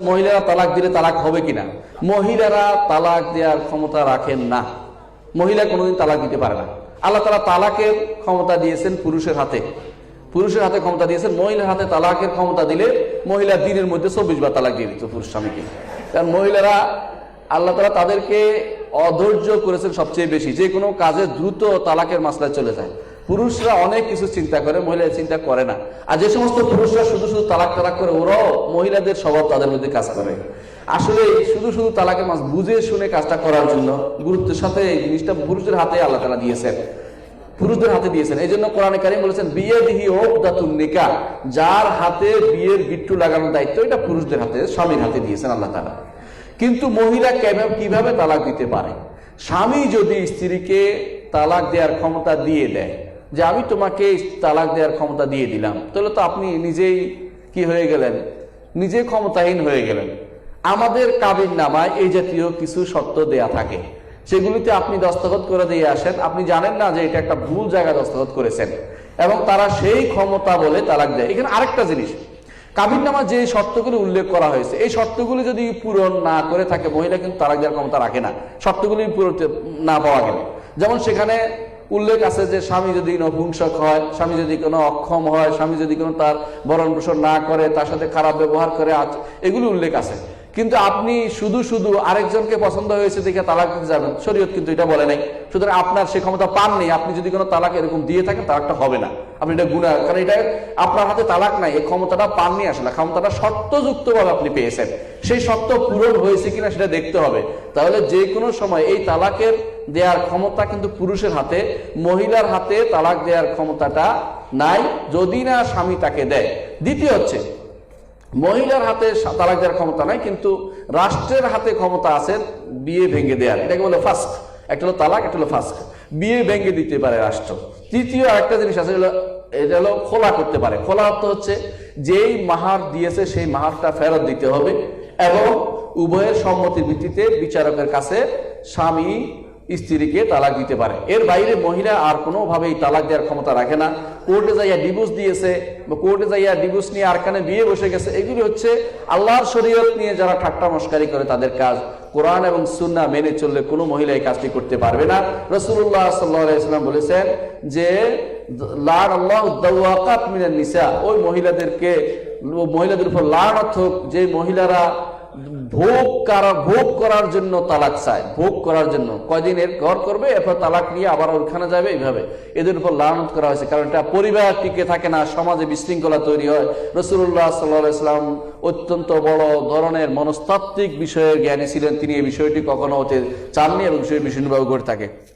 মহিলারা তালাক দিলে তালাক হবে কিনা? মহিলারা তালাক দেওয়ার ক্ষমতা রাখেন না। মহিলা কোনোদিন তালাক দিতে পারে না। আল্লাহ তালা তালাকের ক্ষমতা দিয়েছেন পুরুষের হাতে। পুরুষের হাতে ক্ষমতা দিয়েছেন, মহিলার হাতে তালাকের ক্ষমতা দিলে মহিলা দিনের মধ্যে চব্বিশ বার তালাক দিয়ে দিত পুরুষ স্বামীকে। কারণ মহিলারা, আল্লাহ তালা তাদেরকে অধৈর্য করেছেন সবচেয়ে বেশি। যে কোনো কাজে দ্রুত তালাকের মাসলায় চলে যায়। পুরুষরা অনেক কিছু চিন্তা করে মহিলা চিন্তা করে না। আর যে সমস্ত পুরুষরা শুধু শুধু তালাক তালাক করে, ওরাও মহিলাদের স্বভাব তাদের মধ্যে কাজ করে। আসলে শুধু শুধু তালাকের মাস বুঝে শুনে কাজটা করার জন্য গুরুত্বের সাথে এই জিনিসটা পুরুষদের হাতে আল্লাহ তালা দিয়েছেন। পুরুষদের হাতে দিয়েছেন। এই জন্য কোরআনে কারিম বলেছেন, বিয়ে দিহি হোক দাতুন নিকা যার হাতে বিয়ের গিট্টু লাগানোর দায়িত্ব, এটা পুরুষদের হাতে, স্বামীর হাতে দিয়েছেন আল্লাহ তালা। কিন্তু মহিলা কীভাবে তালাক দিতে পারে? স্বামী যদি স্ত্রীকে তালাক দেওয়ার ক্ষমতা দিয়ে দেয় যে আমি তোমাকে তালাক দেওয়ার ক্ষমতা দিয়ে দিলাম। তাহলে তো আপনি নিজেই কি হয়ে গেলেন? নিজে ক্ষমতাহীন হয়ে গেলেন। আমাদের কাবিন নামায় এই জাতীয় কিছু শর্ত দেয়া থাকে। সেগুলিতে আপনি দস্তখত করে দিয়ে আসেন। আপনি জানেন না যে এটা একটা ভুল জায়গায় দস্তখত করেছেন। এবং তারা সেই ক্ষমতা বলে তালাক দেয়। এখানে আরেকটা জিনিস। কাবিননামা যে শর্তগুলি উল্লেখ করা হয়েছে, এই শর্তগুলি যদি পূরণ না করে থাকে, মহিলা কিন্তু তালাক দেওয়ার ক্ষমতা রাখে না। শর্তগুলি পূরণ না পাওয়া গেলে। যেমন সেখানে উল্লেখ আছে যে স্বামী যদি নপুংসক হয়, স্বামী যদি কোনো অক্ষম হয়, স্বামী যদি কোনো তার বরণ পোষণ না করে, তার সাথে খারাপ ব্যবহার করে এগুলি উল্লেখ আছে। কিন্তু আপনি শুধু শুধু আরেকজনকে পছন্দ হয়েছে দেখে তালাক দিতে যাবেন। শরীয়ত কিন্তু এটা বলে নাই। সুতরাং আপনার সে ক্ষমতা পাননি, আপনি যদি কোনো তালাক এরকম দিয়ে থাকেন, তালাকটা হবে না। আপনি এটা গুণা কারণ এটা আপনার হাতে তালাক নাই, এই ক্ষমতাটা পাননি আসলে। ক্ষমতাটা শর্তযুক্ত ভাবে আপনি পেয়েছেন। সেই শর্ত পূরণ হয়েছে কিনা সেটা দেখতে হবে। তাহলে যে কোনো সময় এই তালাকের দেওয়ার ক্ষমতা কিন্তু পুরুষের হাতে, মহিলার হাতে তালাক দেওয়ার ক্ষমতাটা নাই, যদি না স্বামী তাকে দেয়। দ্বিতীয় হচ্ছে মহিলার হাতে তালাক দেওয়ার ক্ষমতা নাই, কিন্তু রাষ্ট্রের হাতে ক্ষমতা আছে, বিয়ে ভেঙে দেওয়ার এটাকে বলে ফাস্ক। একটা হলো তালাক, একটা হলো ফাস্ক। বিয়ে ভেঙে দিতে পারে রাষ্ট্র। তৃতীয় একটা জিনিস আছে এটা হলো খোলা করতে পারে। খোলা অর্থ হচ্ছে, যেই মাহার দিয়েছে, সেই মাহারটা ফেরত দিতে হবে, এবং উভয়ের সম্মতির ভিত্তিতে বিচারকের কাছে স্বামী স্ত্রীকে তালাক দিতে পারে। এর বাইরে মহিলা আর কোনোভাবেই তালাক দেওয়ার ক্ষমতা রাখে না। কোর্টে যাইয়া ডিভোর্স দিয়েছে বা কোর্টে যাইয়া ডিভোর্স নিয়ে আরখানে বিয়ে বসে গেছে। এগুলি হচ্ছে আল্লাহর শরীয়ত নিয়ে যারা ঠাট্টা মস্কারি করে তাদের কাজ। কোরআন এবং সুন্না মেনে চললে কোনো মহিলা এই কাজটি করতে পারবে না। রসুল্লাহ সাল্লাম বলেছেন যে লাড আল্লাহ নিসা, ওই মহিলাদেরকে, মহিলাদের উপর লাড় হোক, যে মহিলারা ভোগ করা, ভোগ করার জন্য তালাক চায়। ভোগ করার জন্য। কয়দিন এর ঘর করবে, এরপর তালাক নিয়ে আবার ওইখানে যাবে এইভাবে। এদের উপর লানত করা হয়েছে। কারণ এটা পরিবার টিকে থাকে না, সমাজে বিশৃঙ্খলা তৈরি হয়। রসুল্লাহ সাল্লাহ ইসলাম অত্যন্ত বড় ধরনের মনস্তাত্ত্বিক বিষয়ের জ্ঞানী ছিলেন। তিনি এই বিষয়টি কখনো হতে চাননি এবং বিষয় বিষ্ণুবাবু করে থাকে।